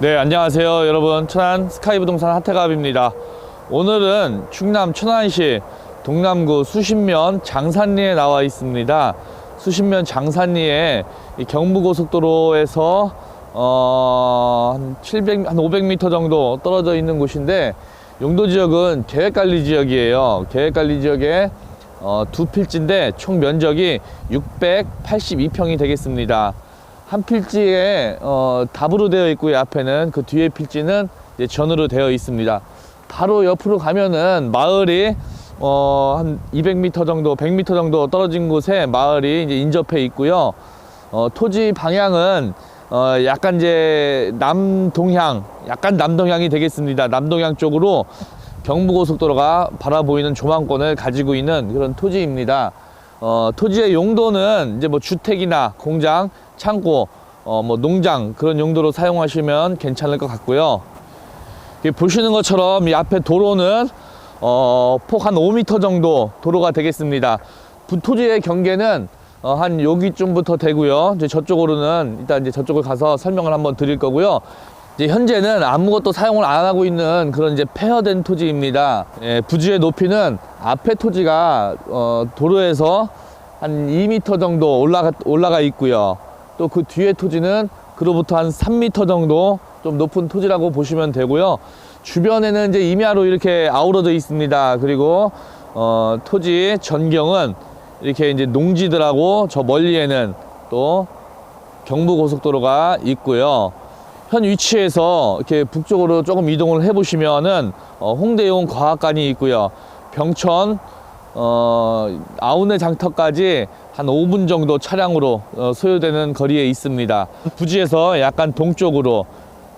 네, 안녕하세요. 여러분. 천안 스카이 부동산 하태갑입니다. 오늘은 충남 천안시 동남구 수신면 장산리에 나와 있습니다. 수신면 장산리에 이 경부고속도로에서 어, 한 700, 한 500m 정도 떨어져 있는 곳인데 용도 지역은 계획관리 지역이에요. 계획관리 지역에 어, 두 필지인데 총 면적이 682평이 되겠습니다. 한 필지에 어, 답으로 되어 있고요. 앞에는 그 뒤에 필지는 이제 전으로 되어 있습니다. 바로 옆으로 가면은 마을이 어, 한 200m 정도, 100m 정도 떨어진 곳에 마을이 이제 인접해 있고요. 어, 토지 방향은 어, 약간 이제 남동향, 약간 남동향이 되겠습니다. 남동향 쪽으로 경부고속도로가 바라보이는 조망권을 가지고 있는 그런 토지입니다. 어, 토지의 용도는 이제 뭐 주택이나 공장, 창고, 어, 뭐 농장 그런 용도로 사용하시면 괜찮을 것 같고요. 보시는 것처럼 이 앞에 도로는 어, 폭한 5m 정도 도로가 되겠습니다. 부- 토지의 경계는 어, 한 여기쯤부터 되고요. 이제 저쪽으로는 일단 이제 저쪽을 가서 설명을 한번 드릴 거고요. 이제 현재는 아무것도 사용을 안 하고 있는 그런 이제 폐허된 토지입니다. 예, 부지의 높이는 앞에 토지가 어, 도로에서 한 2m 정도 올라가 올라가 있고요. 또 그 뒤에 토지는 그로부터 한 3m 정도 좀 높은 토지라고 보시면 되고요. 주변에는 이제 임야로 이렇게 아우러져 있습니다. 그리고 어, 토지 전경은 이렇게 이제 농지들하고 저 멀리에는 또 경부고속도로가 있고요. 현 위치에서 이렇게 북쪽으로 조금 이동을 해 보시면은 어, 홍대용 과학관이 있고요. 병천 어, 아우네 장터까지 한 5분 정도 차량으로 어, 소요되는 거리에 있습니다. 부지에서 약간 동쪽으로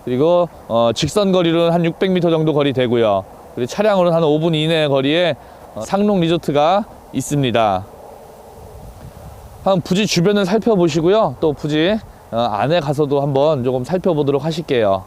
그리고 어, 직선 거리로는 한 600m 정도 거리 되고요. 그리고 차량으로는 한 5분 이내 거리에 어, 상록 리조트가 있습니다. 한번 부지 주변을 살펴보시고요. 또 부지 어, 안에 가서도 한번 조금 살펴보도록 하실게요.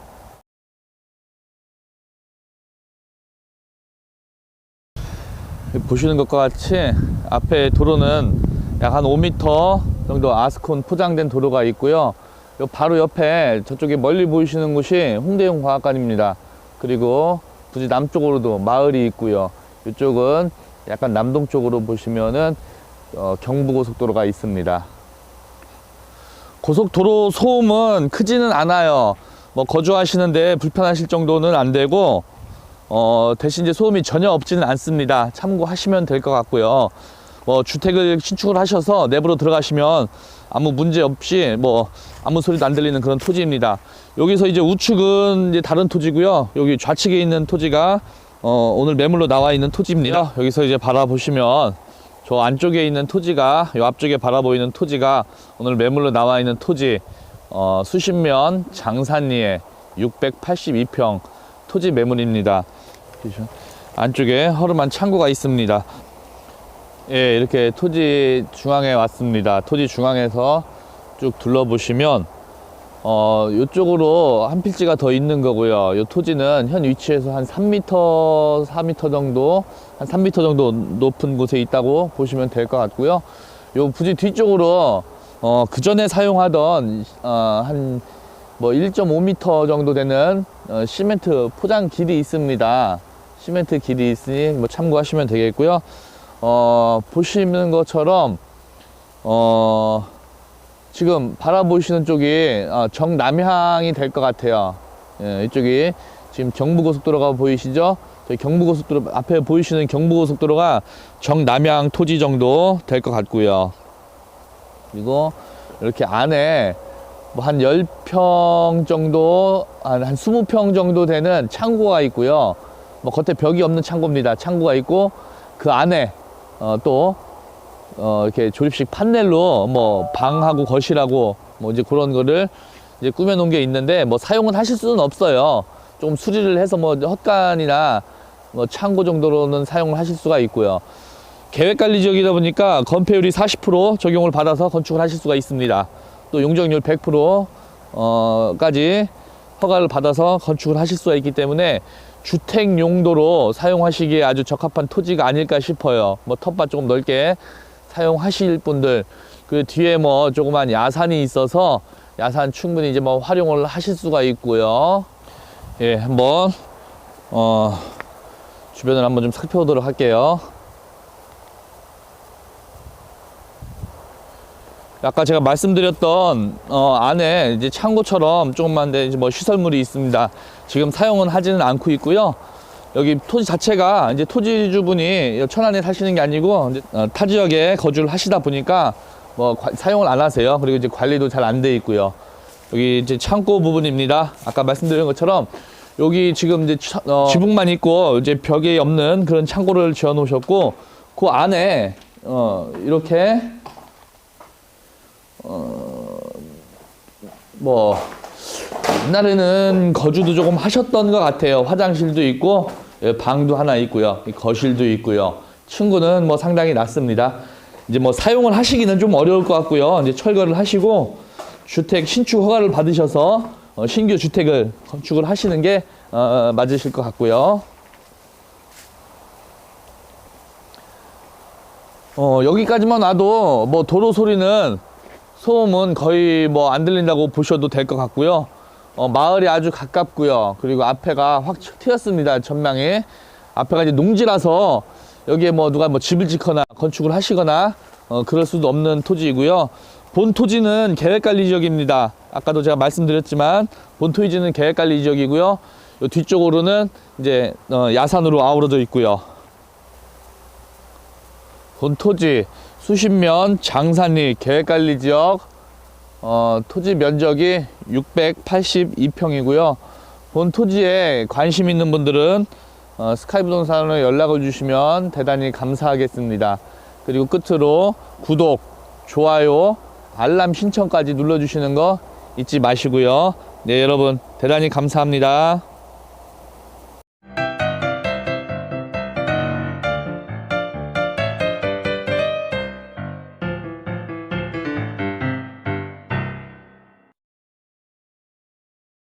보시는 것과 같이 앞에 도로는 약 한 5m 정도 아스콘 포장된 도로가 있고요. 요 바로 옆에 저쪽에 멀리 보이시는 곳이 홍대용 과학관입니다. 그리고 부지 남쪽으로도 마을이 있고요. 이쪽은 약간 남동쪽으로 보시면은 어, 경부고속도로가 있습니다. 고속도로 소음은 크지는 않아요. 뭐 거주하시는데 불편하실 정도는 안 되고 어, 대신 이제 소음이 전혀 없지는 않습니다. 참고하시면 될 것 같고요. 뭐 주택을 신축을 하셔서 내부로 들어가시면 아무 문제 없이 뭐 아무 소리도 안 들리는 그런 토지입니다. 여기서 이제 우측은 이제 다른 토지고요. 여기 좌측에 있는 토지가 어, 오늘 매물로 나와 있는 토지입니다. 여기서 이제 바라보시면 저 안쪽에 있는 토지가 이 앞쪽에 바라보이는 토지가 오늘 매물로 나와 있는 토지 어, 수신면 장산리에 682평 토지 매물입니다. 안쪽에 허름한 창고가 있습니다. 예, 이렇게 토지 중앙에 왔습니다. 토지 중앙에서 쭉 둘러보시면 어, 이쪽으로 한 필지가 더 있는 거고요. 이 토지는 현 위치에서 한 3m, 4m 정도, 한 3m 정도 높은 곳에 있다고 보시면 될 것 같고요. 요 부지 뒤쪽으로 어, 그 전에 사용하던 어, 한뭐 1.5m 정도 되는 어, 시멘트 포장 길이 있습니다. 시멘트 길이 있으니 뭐 참고하시면 되겠고요. 어, 보시는 것처럼 어, 지금 바라보시는 쪽이 어, 정남향이 될 것 같아요. 예, 이쪽이 지금 경부고속도로가 보이시죠? 저희 경부고속도로 앞에 보이시는 경부고속도로가 정남향 토지 정도 될 것 같고요. 그리고 이렇게 안에 뭐 한 10평 정도, 한, 한 20평 정도 되는 창고가 있고요. 뭐 겉에 벽이 없는 창고입니다. 창고가 있고 그 안에 어, 또 어, 이렇게 조립식 판넬로 뭐 방하고 거실하고 뭐 이제 그런 거를 이제 꾸며 놓은 게 있는데 뭐 사용은 하실 수는 없어요. 좀 수리를 해서 뭐 헛간이나 뭐 창고 정도로는 사용을 하실 수가 있고요. 계획 관리 지역이다 보니까 건폐율이 40% 적용을 받아서 건축을 하실 수가 있습니다. 또 용적률 100% 어 까지 허가를 받아서 건축을 하실 수가 있기 때문에 주택 용도로 사용하시기에 아주 적합한 토지가 아닐까 싶어요. 뭐 텃밭 조금 넓게 사용하실 분들 그 뒤에 뭐 조그만 야산이 있어서 야산 충분히 이제 뭐 활용을 하실 수가 있고요. 예, 한번 어 주변을 한번 좀 살펴보도록 할게요. 아까 제가 말씀드렸던 어, 안에 이제 창고처럼 조금만 데 이제 뭐 시설물이 있습니다. 지금 사용은 하지는 않고 있고요. 여기 토지 자체가 이제 토지주분이 천안에 사시는 게 아니고 어, 타 지역에 거주를 하시다 보니까 뭐 과- 사용을 안 하세요. 그리고 이제 관리도 잘 안 돼 있고요. 여기 이제 창고 부분입니다. 아까 말씀드린 것처럼 여기 지금 이제 처- 어, 지붕만 있고 이제 벽이 없는 그런 창고를 지어 놓으셨고 그 안에 어, 이렇게 뭐 옛날에는 거주도 조금 하셨던 것 같아요. 화장실도 있고 예, 방도 하나 있고요. 이 거실도 있고요. 층고는 뭐 상당히 낮습니다. 이제 뭐 사용을 하시기는 좀 어려울 것 같고요. 이제 철거를 하시고 주택 신축 허가를 받으셔서 어, 신규 주택을 건축을 하시는 게 어, 맞으실 것 같고요. 어, 여기까지만 와도 뭐 도로 소리는 소음은 거의 뭐 안 들린다고 보셔도 될 것 같고요. 어, 마을이 아주 가깝고요. 그리고 앞에가 확 트였습니다. 전망이. 앞에가 이제 농지라서 여기에 뭐 누가 뭐 집을 짓거나 건축을 하시거나 어, 그럴 수도 없는 토지이고요. 본 토지는 계획관리 지역입니다. 아까도 제가 말씀드렸지만 본 토지는 계획관리 지역이고요. 요 뒤쪽으로는 이제 어, 야산으로 아우러져 있고요. 본 토지 수십면 장산리 계획관리 지역 어, 토지 면적이 682평이고요. 본 토지에 관심 있는 분들은 어, 스카이 부동산으로 연락을 주시면 대단히 감사하겠습니다. 그리고 끝으로 구독, 좋아요, 알람 신청까지 눌러주시는 거 잊지 마시고요. 네, 여러분 대단히 감사합니다.